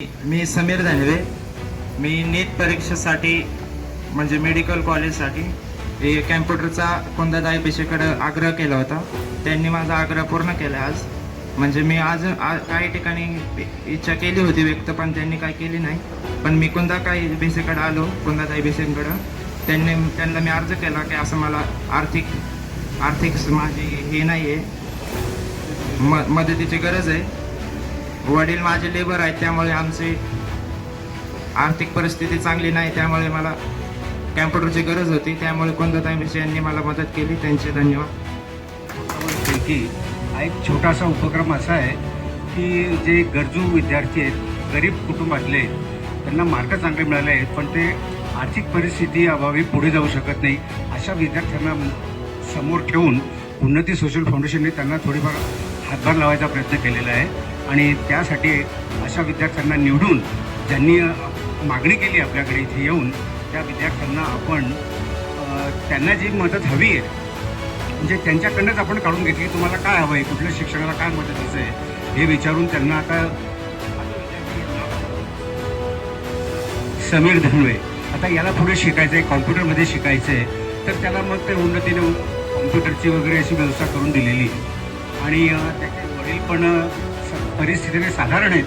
मी समीर दानवे मी नीट परीक्षेसाठी म्हणजे मेडिकल कॉलेजसाठी हे कॅम्प्युटरचा कोणत्या पेशेकडं आग्रह केला होता. त्यांनी माझा आग्रह पूर्ण केला आज. म्हणजे मी आज काही ठिकाणी इच्छा केली होती व्यक्त पण त्यांनी काय केली नाही. पण मी कोणत्या काही बेसेकडं आलो कोणत्या काही बेसेकडं त्यांनी त्यांना मी अर्ज केला की असं मला आर्थिक आर्थिक माझी हे नाही आहे म मदतीची गरज आहे. वडील माझे लेबर आहेत त्यामुळे आमची आर्थिक परिस्थिती चांगली नाही त्यामुळे मला कॅम्प्युटरची गरज होती त्यामुळे कोणता विषय यांनी मला मदत केली त्यांचे धन्यवाद. की हा एक छोटासा उपक्रम असा आहे की जे गरजू विद्यार्थी आहेत गरीब कुटुंबातले आहेत, त्यांना मार्क चांगले मिळाले आहेत पण ते आर्थिक परिस्थिती अभावी पुढे जाऊ शकत नाही अशा विद्यार्थ्यांना समोर ठेवून उन्नती सोशल फाउंडेशनने त्यांना थोडीफार हातभार लावायचा प्रयत्न केलेला आहे. आणि त्यासाठी अशा विद्यार्थ्यांना निवडून ज्यांनी मागणी केली आपल्याकडे इथे येऊन त्या विद्यार्थ्यांना आपण त्यांना जी मदत हवी आहे म्हणजे त्यांच्याकडनंच आपण काढून घेतली तुम्हाला काय हवं आहे कुठल्या शिक्षणाला काय मदत आहे हे विचारून त्यांना आता समीर धनवे आता याला पुढे शिकायचं आहे कॉम्प्युटरमध्ये शिकायचं आहे तर त्याला मग ते उन्नतीने कॉम्प्युटरची वगैरे अशी व्यवस्था करून दिलेली. आणि त्याचे वडील पण परिस्थितीने साधारण आहेत.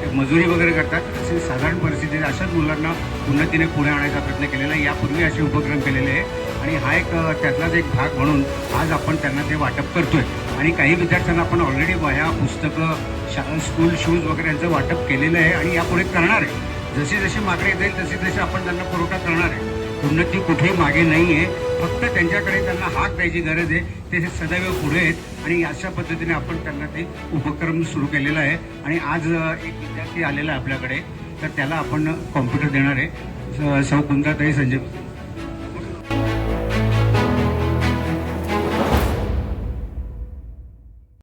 ते मजुरी वगैरे करतात. असे साधारण परिस्थितीत अशाच मुलांना उन्नतीने पुढे आणायचा प्रयत्न केलेला आहे. यापूर्वी असे उपक्रम केलेले आहे आणि हा एक त्यातलाच एक भाग म्हणून आज आपण त्यांना ते वाटप करतोय. आणि काही विद्यार्थ्यांना आपण ऑलरेडी वह्या पुस्तकं शा स्कूल शूज वगैरे यांचं वाटप केलेलं आहे आणि यापुढे करणार आहे. जशी जशी मागणी येईल तशी तशी आपण त्यांना पुरवठा करणार आहे. उन्नती कुठेही मागे नाही आहे फक्त त्यांच्याकडे त्यांना हाक द्यायची गरज आहे. ते सदैव पुढे आहेत आणि अशा पद्धतीने आपण त्यांना ते उपक्रम सुरू केलेला आहे. आणि आज एक विद्यार्थी आलेला आहे आपल्याकडे. तर त्याला आपण कॉम्प्युटर देणार आहे. स- सौ कुंदाताई संजय.